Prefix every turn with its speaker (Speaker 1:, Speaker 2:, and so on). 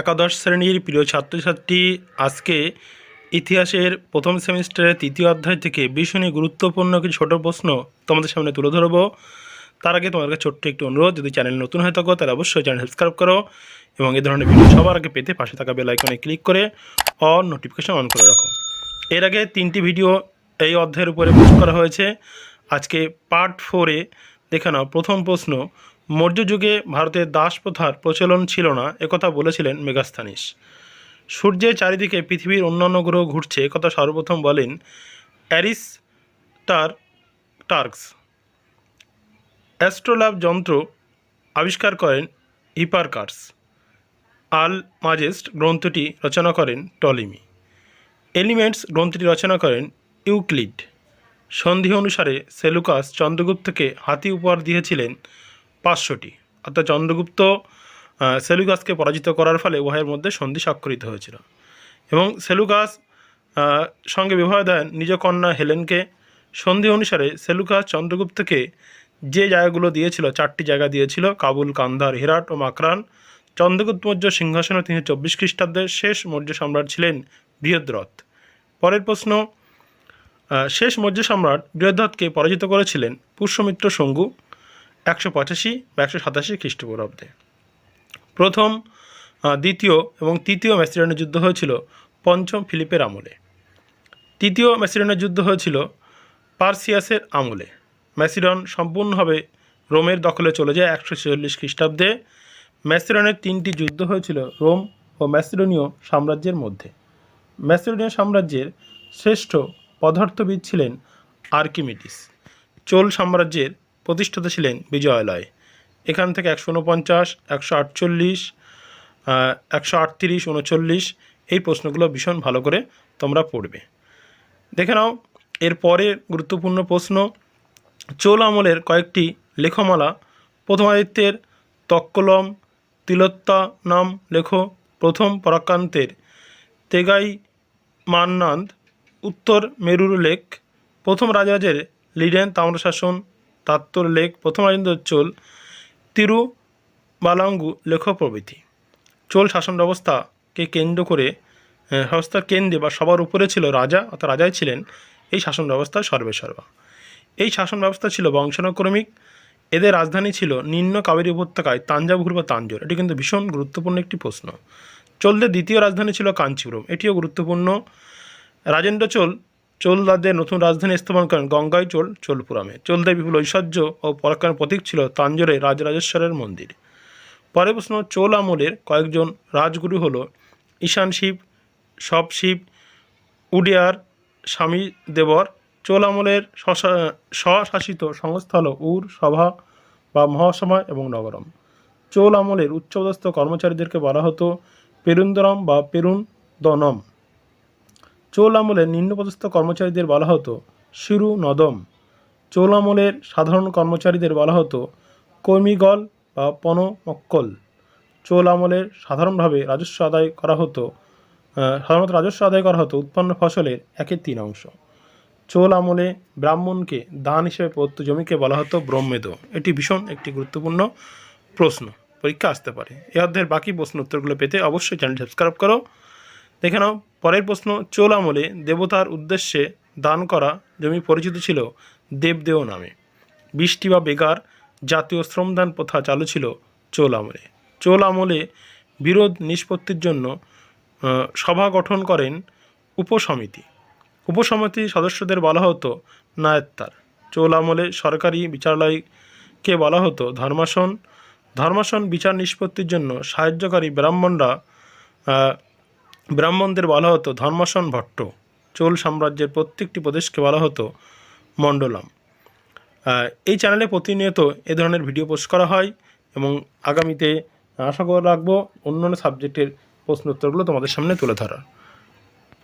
Speaker 1: একাদশ শ্রেণির প্রিয় ছাত্রছাত্রী আজকে ইতিহাসের প্রথম সেমিস্টারের তৃতীয় অধ্যায় থেকে ভীষণই গুরুত্বপূর্ণ কিছু ছোটো প্রশ্ন তোমাদের সামনে তুলে ধরবো। তার আগে তোমাদেরকে ছোট্ট একটি অনুরোধ, যদি চ্যানেল নতুন হয়ে থাকো, তাহলে অবশ্যই চ্যানেল সাবস্ক্রাইব করো এবং এই ধরনের ভিডিও সবার আগে পেতে পাশে থাকা বেল আইকনে ক্লিক করে অল নোটিফিকেশন অন করে রাখো। এর আগে তিনটি ভিডিও এই অধ্যায়ের উপরে পোস্ট করা হয়েছে। আজকে পার্ট ফোরে দেখে নাও, প্রথম প্রশ্ন, মৌর্য যুগে ভারতের দাস প্রথার প্রচলন ছিল না, একথা বলেছিলেন মেগাস্থানিস সূর্যের চারিদিকে পৃথিবীর অন্যান্য গ্রহ ঘুরছে, একথা সর্বপ্রথম বলেন অ্যারিস টার টার্কস। অ্যাস্ট্রোল্যাব যন্ত্র আবিষ্কার করেন হিপারকার্স। আল মাজেস্ট গ্রন্থটি রচনা করেন টলিমি। এলিমেন্টস গ্রন্থটি রচনা করেন ইউক্লিড। সন্ধি অনুসারে সেলুকাস চন্দ্রগুপ্তকে হাতি উপহার দিয়েছিলেন পাঁচশোটি। অর্থাৎ চন্দ্রগুপ্ত সেলুকাসকে পরাজিত করার ফলে উভয়ের মধ্যে সন্ধি স্বাক্ষরিত হয়েছিল। এবং সেলুকাস সঙ্গে বিবাহ দেন নিজ কন্যা হেলেনকে। সন্ধি অনুসারে সেলুকাস চন্দ্রগুপ্তকে যে জায়গাগুলো দিয়েছিল, চারটি জায়গা দিয়েছিল, কাবুল, কান্দার, হেরাট ও মাকরান। চন্দ্রগুপ্ত মৌর্য সিংহাসনে তিনি চব্বিশ খ্রিস্টাব্দের শেষ মৌর্য সম্রাট ছিলেন বৃহদ্রথ। পরের প্রশ্ন শেষ মৌর্য সম্রাট বৃহদ্রথকে পরাজিত করেছিলেন পুষ্যমিত্র শঙ্গু একশো পঁচাশি বা একশো সাতাশি খ্রিস্টপূর্বাব্দে। প্রথম দ্বিতীয় এবং তৃতীয় ম্যাসিডনের যুদ্ধ হয়েছিল পঞ্চম ফিলিপের আমলে। তৃতীয় ম্যাসিডনের যুদ্ধ হয়েছিল পার্সিয়াসের আমলে। ম্যাসিডন সম্পূর্ণভাবে রোমের দখলে চলে যায় একশো ছেচল্লিশ খ্রিস্টাব্দে। ম্যাসিডনের তিনটি যুদ্ধ হয়েছিল রোম ও ম্যাসিডোনীয় সাম্রাজ্যের মধ্যে। ম্যাসিডোনীয় সাম্রাজ্যের শ্রেষ্ঠ পদার্থবিদ ছিলেন আর্কিমিডিস। চোল সাম্রাজ্যের প্রতিষ্ঠাতা ছিলেন বিজয়ালয়। এখান থেকে একশো উনপঞ্চাশ একশো আটচল্লিশ একশো আটত্রিশ উনচল্লিশ এই প্রশ্নগুলো ভীষণ ভালো করে তোমরা পড়বে। দেখে নাও, এর পরের গুরুত্বপূর্ণ প্রশ্ন, চোল আমলের কয়েকটি লেখমালা প্রথমাদিত্যের তক্কলম, তিলোত্তা নাম লেখো, প্রথম পরাক্রান্তের তেগাই মান্নান্দ উত্তর মেরুর লেক, প্রথম রাজরাজের লিডেন তাম্রশাসন, তাত্তর লেক, প্রথম রাজেন্দ্র চোল, তিরু বালাঙ্গু লেখ প্রভৃতি। চোল শাসন ব্যবস্থাকে কেন্দ্র করে সংস্থার কেন্দ্রে বা সবার উপরে ছিল রাজা, অর্থাৎ রাজাই ছিলেন এই শাসন ব্যবস্থার সর্বেসর্বা। এই শাসন ব্যবস্থা ছিল বংশানুক্রমিক, এদের রাজধানী ছিল নিম্ন কাবেরী উপত্যকায় তাঞ্জাভুর বা তাঞ্জোর। এটি কিন্তু ভীষণ গুরুত্বপূর্ণ একটি প্রশ্ন। চোলদের দ্বিতীয় রাজধানী ছিল কাঞ্চিপুরম। এটিও গুরুত্বপূর্ণ। রাজেন্দ্র চোল চোলদারদের নতুন রাজধানী স্থাপন করেন গঙ্গাই চোল, চোলপুরামে। চোলদের বিপুল ঐশ্বর্য ও পরাক্রমের প্রতীক ছিল তাঞ্জোরে রাজরাজেশ্বরের মন্দির। পরে প্রশ্ন, চোল আমলের কয়েকজন রাজগুরু হল ঈশান শিব, সব শিব, উডিয়ার স্বামী দেবর। চোল আমলের স্বশাসিত সংস্থা হল উর, সভা বা মহাসভা এবং নগরম। চোল আমলের উচ্চপদস্থ কর্মচারীদেরকে বলা হতো পেরুন্দরম বা পেরুন দনম চোল আমলের নিম্নপদস্থ কর্মচারীদের বলা হতো শিরু নদম। চোল আমলের সাধারণ কর্মচারীদের বলা হতো কর্মীগল বা পনমক্কল। চোল আমলের সাধারণভাবে রাজস্ব আদায় করা হতো সাধারণত রাজস্ব আদায় করা হতো উৎপন্ন ফসলের একের তিন অংশ। চোল আমলে ব্রাহ্মণকে দান হিসেবে প্রদত্ত জমিকে বলা হতো ব্রহ্মেদ। এটি ভীষণ একটি গুরুত্বপূর্ণ প্রশ্ন। পরীক্ষা আসতে পারে। এ অধ্যায়ের বাকি প্রশ্ন উত্তরগুলো পেতে অবশ্যই চ্যানেল সাবস্ক্রাইব করো। দেখে নাও, পরের প্রশ্ন, চোল আমলে দেবতার উদ্দেশ্যে দান করা জমি পরিচিত ছিল দেবদেও নামে। বৃষ্টি বা বেগার জাতীয় শ্রমদান প্রথা চালু ছিল চোল আমলে। চোল আমলে বিরোধ নিষ্পত্তির জন্য সভা গঠন করেন উপসমিতি। উপসমিতির সদস্যদের বলা হতো নায়ত্তার। চোল আমলে সরকারি বিচারালয়কে বলা হতো ধর্মাসন। ধর্মাসন বিচার নিষ্পত্তির জন্য সাহায্যকারী ব্রাহ্মণরা ব্রাহ্মণদের বলা হতো ধর্মাসন ভট্ট। চোল সাম্রাজ্যের প্রত্যেকটি প্রদেশকে বলা হতো মণ্ডলম। এই চ্যানেলে প্রতিনিয়ত এ ধরনের ভিডিও পোস্ট করা হয় এবং আগামীতে আশা করে রাখব অন্যান্য সাবজেক্টের প্রশ্ন উত্তরগুলো তোমাদের সামনে তুলে ধরার।